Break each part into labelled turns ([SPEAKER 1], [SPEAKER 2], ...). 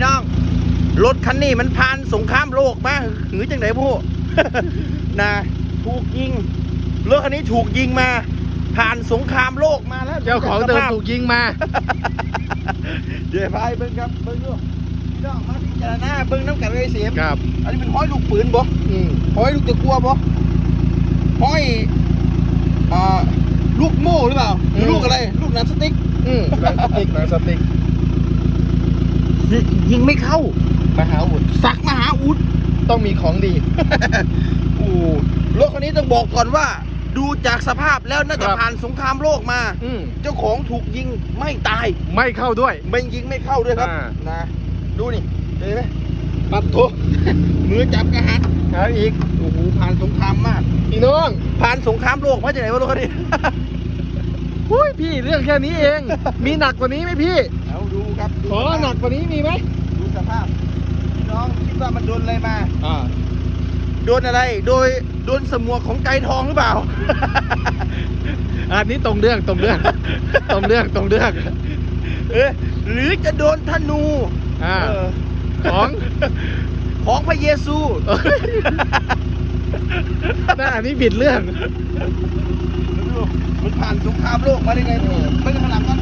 [SPEAKER 1] พี่น้อง รถคันนี้มันผ่านสงครามโลกมาหรือจังไหนพวกนะถูกยิงรถคันนี้ถูกยิงมา ผ่านสงครามโลกมาแล้ว
[SPEAKER 2] เจ้าของเดิมถูกยิงมา
[SPEAKER 1] เดี๋ยวพายเบิ้งครับเบิ้งดูพี่น้องมาพิจารณาเบิ้งน้ำกันเลยเสียบ
[SPEAKER 2] ครับ
[SPEAKER 1] อันนี้เป็นห้อยลูกปืนบ่
[SPEAKER 2] อืม
[SPEAKER 1] ห้อยลูกตะกัวบ่ห้อยอ่าลูกโม่หรือเปล่าหรือลูกอะไร ลูกหนังสติ๊ก
[SPEAKER 2] อืมหนังสติ๊กหนังสติ๊ก
[SPEAKER 1] ยิงไม่เข้า
[SPEAKER 2] มหาวุธ
[SPEAKER 1] สักมหาอุด
[SPEAKER 2] ต้องมีของดี
[SPEAKER 1] โอ้รถคันนี้ต้องบอกก่อนว่า ดูจากสภาพแล้วน่าจะ
[SPEAKER 2] ครับ
[SPEAKER 1] ผ่านสงครามโลกมา
[SPEAKER 2] อืม
[SPEAKER 1] เจ้าของถูกยิงไม่ตาย
[SPEAKER 2] ไม่เข้าด้วย
[SPEAKER 1] ไม่ยิงไม่เข้าด้วยครับ
[SPEAKER 2] อ่า
[SPEAKER 1] นะดูนี่เห็นไหม
[SPEAKER 2] ปัดโถ
[SPEAKER 1] มือจับกระหัน
[SPEAKER 2] หาอีก
[SPEAKER 1] โอ้โหผ่านสงครามมาก
[SPEAKER 2] พี่น้อง
[SPEAKER 1] ผ่านสงครามโลกมาจากไหนวะรถคันนี้
[SPEAKER 2] อุ้ยพี่เรื่องแค่นี้เอง มีหนักกว่านี้ไหมพี่
[SPEAKER 1] เอา ดูครับดู
[SPEAKER 2] อ๋อ
[SPEAKER 1] สภาพ
[SPEAKER 2] หนักกว่านี้มีไหม
[SPEAKER 1] ดูสภาพพี่น้องคิดว่ามันโดนอะไรมา
[SPEAKER 2] อ่า
[SPEAKER 1] โดนอะไร โดยโดนสมวกของไก่ทองหรือเปล่า
[SPEAKER 2] อันนี้ตรงเรื่องตรงเรื่อง ตรงเรื่องตรงเรื่อง
[SPEAKER 1] เออหรือจะโดนธนู
[SPEAKER 2] อ่า
[SPEAKER 1] เออ
[SPEAKER 2] ของ
[SPEAKER 1] ของพระเยซู
[SPEAKER 2] น่าอันนี้บิดเรื่อง
[SPEAKER 1] มันผ่านสงครามโลกมาได้ไงเพิ่งข้างหลังก่อน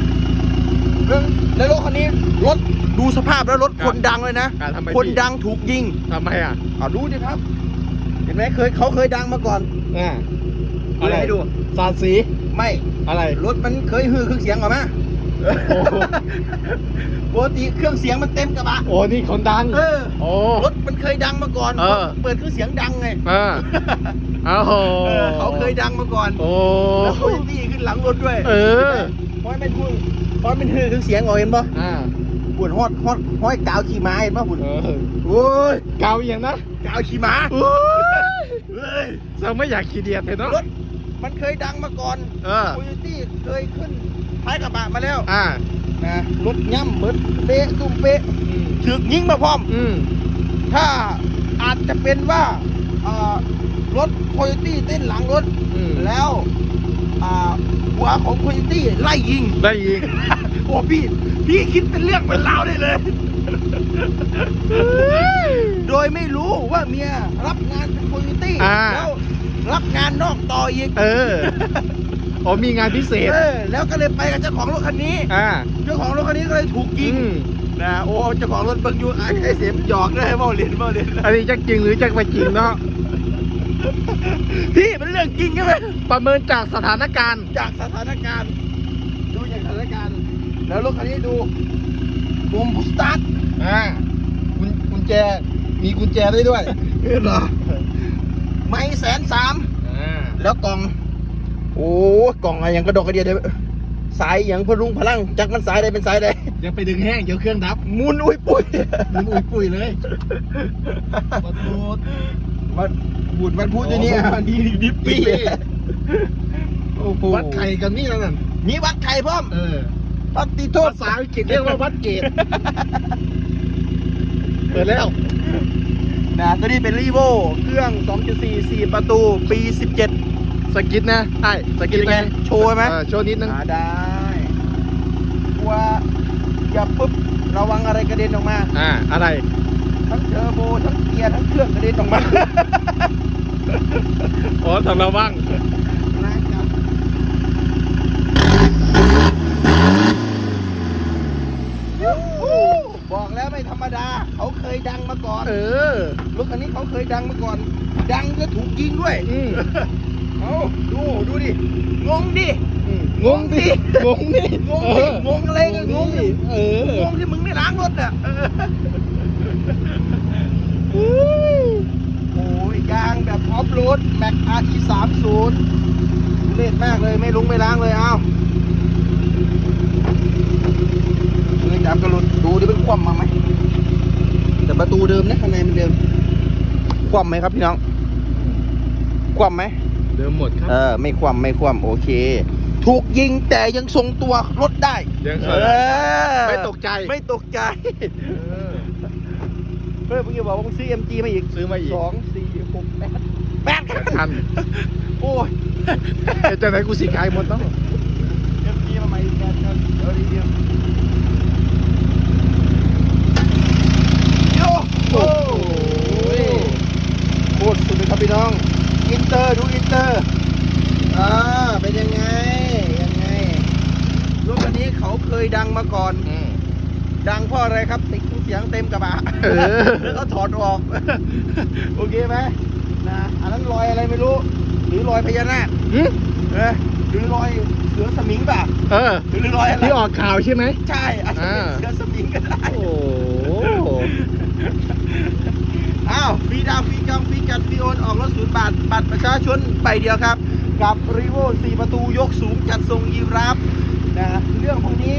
[SPEAKER 1] เรื่องแล้วรถคันนี้รถดูสภาพแล้วรถ
[SPEAKER 2] ครับ
[SPEAKER 1] คนดังเลยนะ
[SPEAKER 2] อ่าทำไม
[SPEAKER 1] คน
[SPEAKER 2] พี่
[SPEAKER 1] ดังถูกยิง
[SPEAKER 2] ทำไมอะ
[SPEAKER 1] อ่าดูดิครับ เห็นไหมเคยเขาเคยดังมาก่อน
[SPEAKER 2] อ่า
[SPEAKER 1] ดูให้ดู
[SPEAKER 2] สาดสี
[SPEAKER 1] ไม่
[SPEAKER 2] อะไร
[SPEAKER 1] รถมันเคยฮือเครื่องเสียงออกมา
[SPEAKER 2] โอ้โห
[SPEAKER 1] ปกติเครื่องเสียงมันเต็มกระบะ
[SPEAKER 2] โอ้นี่คนดัง
[SPEAKER 1] เออ
[SPEAKER 2] โอ้
[SPEAKER 1] รถมันเคยดังมาก่อน
[SPEAKER 2] เออ
[SPEAKER 1] เปิดเครื่องเสียงดังไง
[SPEAKER 2] เอออ้าวโห
[SPEAKER 1] เออเขาเคยดังมาก่อน
[SPEAKER 2] โอ้
[SPEAKER 1] แล้วโคโยตี้ขึ้นหลังรถด้วย
[SPEAKER 2] เออ
[SPEAKER 1] เพราะมันพูด เพราะมันฮือเครื่องเสียงออกเห็นปะ
[SPEAKER 2] อ่า
[SPEAKER 1] ปวดฮอดฮอดห้อยกาวขี่ม้าเห็นปะหุ่น
[SPEAKER 2] เออ
[SPEAKER 1] โอ้ย
[SPEAKER 2] เกาอย่างนะ
[SPEAKER 1] กาวขี่ม้า
[SPEAKER 2] โอ้ย
[SPEAKER 1] เฮ้ย
[SPEAKER 2] เราไม่อยากขี่เดียดเลยเนาะ
[SPEAKER 1] รถมันเคยดังมาก่อน
[SPEAKER 2] เออ
[SPEAKER 1] โคโยตี้เคยขึ้นท้ายกระบะมาแล้ว
[SPEAKER 2] อ่า
[SPEAKER 1] นะรถย่ำเหมือนเป๊ะตุ้มเป๊ะ
[SPEAKER 2] อืม
[SPEAKER 1] ถึกยิงมาพร้อม
[SPEAKER 2] อืม
[SPEAKER 1] ถ้าอาจจะเป็นว่าอ่ารถโคโยตี้เต้นหลังรถ
[SPEAKER 2] อืม
[SPEAKER 1] แล้ว อ่าหัวของโคโยตี้ไล่ยิง
[SPEAKER 2] ได้ยิง
[SPEAKER 1] โอ้พี่ พี่คิดเป็นเรื่องเป็นราวได้เลย โดยไม่รู้ว่าเมียรับงานเป็นโคโยตี้
[SPEAKER 2] อ่า
[SPEAKER 1] แล้วรับงานนอกต่ออีก
[SPEAKER 2] เอออ๋อมีงานพิเศษ
[SPEAKER 1] เออแล้วก็เลยไปกับเจ้าของรถคันนี้
[SPEAKER 2] อ่า
[SPEAKER 1] เจ้าของรถคันนี้ก็เลยถูกยิง
[SPEAKER 2] อืม
[SPEAKER 1] นะโอ้เจ้าของรถเบิ่งอยู่ไอ้ไอ้เสียมหยอกเลยเมาเล่นเมาเล่น
[SPEAKER 2] อันนี้จะจริงหรือจะไม่จริงเนาะ
[SPEAKER 1] พี่มันเรื่องจริงใช่ไหม
[SPEAKER 2] ประเมินจากสถานการณ์
[SPEAKER 1] จากสถานการณ์ ดูจากสถานการณ์ แล้วรถคันนี้ดูมุมพุสตาร์ท
[SPEAKER 2] อ่ากุญกุญแจ มีกุญแจได้ด้วย
[SPEAKER 1] เหรอไม่แสนสาม
[SPEAKER 2] อ่า
[SPEAKER 1] แล้วกล่อง โอ้กล่องอะไรอย่างกระดกกระเดียดเดียวสายอย่างพลุงพลังจักมันสายใดเป็นสายใด
[SPEAKER 2] ยังไปดึงแห้งเดี๋ยวเครื่องดับ
[SPEAKER 1] มุนอุ้ยปุ้ย
[SPEAKER 2] มันอุ้ยปุ้ยเลยประตู
[SPEAKER 1] มันบูดมันพูดอย่างนี้อะมันดีดิปปี้โอ้โห
[SPEAKER 2] วัดไข่กันนี่แล้วนั่น
[SPEAKER 1] มีวัดไข่พร้อม
[SPEAKER 2] เออ
[SPEAKER 1] ปัติโทษ
[SPEAKER 2] ภาษาอังกฤษเรียกว่าวัดเกตเปิดแล้ว
[SPEAKER 1] นะตัวนี้เป็นรีโวเครื่อง 2.4 4 ประตู ปี 17
[SPEAKER 2] สกิดนะไอ้สกิดไหม
[SPEAKER 1] โชว์ไหม
[SPEAKER 2] เออโชว์นิดนึง
[SPEAKER 1] อ่าได้กลัวอย่าปุ๊บระวังอะไรกระเด็นออกมา
[SPEAKER 2] อ่า อะไร
[SPEAKER 1] ทั้งเทอร์โบทั้งเกียร์ทั้งเครื่องกระเด็นออกมา
[SPEAKER 2] อ๋อสำหรับว่าง
[SPEAKER 1] นะครับบอกแล้วไม่ธรรมดา เขาเคยดังมาก่อน
[SPEAKER 2] เออ
[SPEAKER 1] รถคันนี้เขาเคยดังมาก่อน ดังก็ถูกยิงด้วย
[SPEAKER 2] อืม
[SPEAKER 1] เอาดูดูดิ งงดิ
[SPEAKER 2] อืมงงดิ งงดิ
[SPEAKER 1] งงดิ งงอะไรกันงงดิ
[SPEAKER 2] เออง
[SPEAKER 1] งที่มึงไม่ล้างรถอะเออ โอ้ยยางแบบออฟโรดแม็กอาร์อีสามศูนย์เล่นมากเลยไม่ลุงไม่ล้างเลยเอาเลยจับกระลุดดูดิเป็นคว่ำมาไหมแต่ประตูเดิมนะข้างในมันเดิมคว่ำไหมครับพี่น้องคว่ำไหม
[SPEAKER 2] เดิมหมดครั
[SPEAKER 1] เอบอไม่คว่ำไม่คว่ำโอเค ถูกยิงแต่ยังทรงตัวรถได้
[SPEAKER 2] ยัง
[SPEAKER 1] เอ
[SPEAKER 2] เออ
[SPEAKER 1] อ
[SPEAKER 2] ไม่ตกใจ
[SPEAKER 1] ไม่ตกใจ
[SPEAKER 2] เฮ้
[SPEAKER 1] ยเมื่อกี้บอกว่าซื้อเอ็มจีมาอีก
[SPEAKER 2] ซื้อมาอีก
[SPEAKER 1] สองสี่หกแปดแปดคัน
[SPEAKER 2] คัน
[SPEAKER 1] โอ้ย
[SPEAKER 2] จะไหนกูสิขายหมดต้อง
[SPEAKER 1] เอ็มจีมาใหม่อีกแปดคันเดี๋ยวดีเดียวโอ้โหโคตรสุดเลยครับพี่น้อง อินเตอร์ดูอินเตอร์อ่าเป็นยังไงยังไงรถคันนี้เขาเคยดังมาก่อน
[SPEAKER 2] อ
[SPEAKER 1] ดังเพราะอะไรครับติดเสียงเต็มกระบะ
[SPEAKER 2] เออ
[SPEAKER 1] แล้วเขาถอดออก โอเคไหมนะอันนั้นรอยอะไรไม่รู้ หรือรอยพญานาค
[SPEAKER 2] หึ
[SPEAKER 1] เออหรือรอยเสือสมิงป่ะ
[SPEAKER 2] เออ
[SPEAKER 1] หรือรอยอะไร
[SPEAKER 2] ที่ออกข่าวใช่ไหม
[SPEAKER 1] ใช่อาจจะเป็น
[SPEAKER 2] อ่า
[SPEAKER 1] เสือสมิงก็ได้
[SPEAKER 2] โอ้โห
[SPEAKER 1] อ้าวฟรีดาวน์ฟรีกำฟรีจัดฟรีโอนออกรถศูนย์บาทบัตรประชาชนใบเดียวครับ กับรีโว4ประตูยกสูงจัดทรงยีราฟนะเรื่องพวกนี้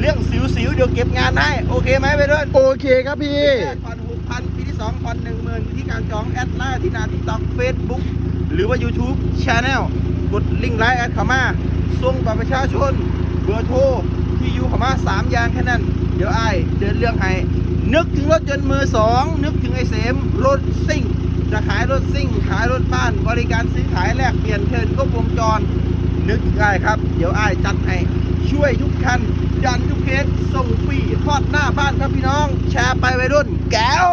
[SPEAKER 1] เรื่องสิวๆเดี๋ยวเก็บงานให้ โอเคไหมไปด้วย
[SPEAKER 2] โอเคครับพี่
[SPEAKER 1] แรกผ่อนหกพันปีที่สองผ่อนหนึ่งหมื่นที่การจองแอดไลน์ที่หนาทิกตอกเฟซบุ๊กหรือว่า YouTube Channel กดลิงก์ไลน์แอดเข้ามาส่งบัตรประชาชน เบอร์โทรที่อยู่เข้ามาสามอย่างแค่นั้น เดี๋ยวไอ้ายเดินเรื่องให้นึกถึงรถยนต์มือสองนึกถึงไอ้เสมรถซิ่ง จะขายรถซิ่ง ขายรถบ้าน บริการซื้อขายแลกเปลี่ยนเทิร์นครบวงจร นึกได้ครับ เดี๋ยวไอ้ายจัดให้ ช่วยทุกคัน ยันทุกเคสส่งฟรีทอดหน้าบ้านครับพี่น้อง แชร์ไปวัยรุ่น แก้ว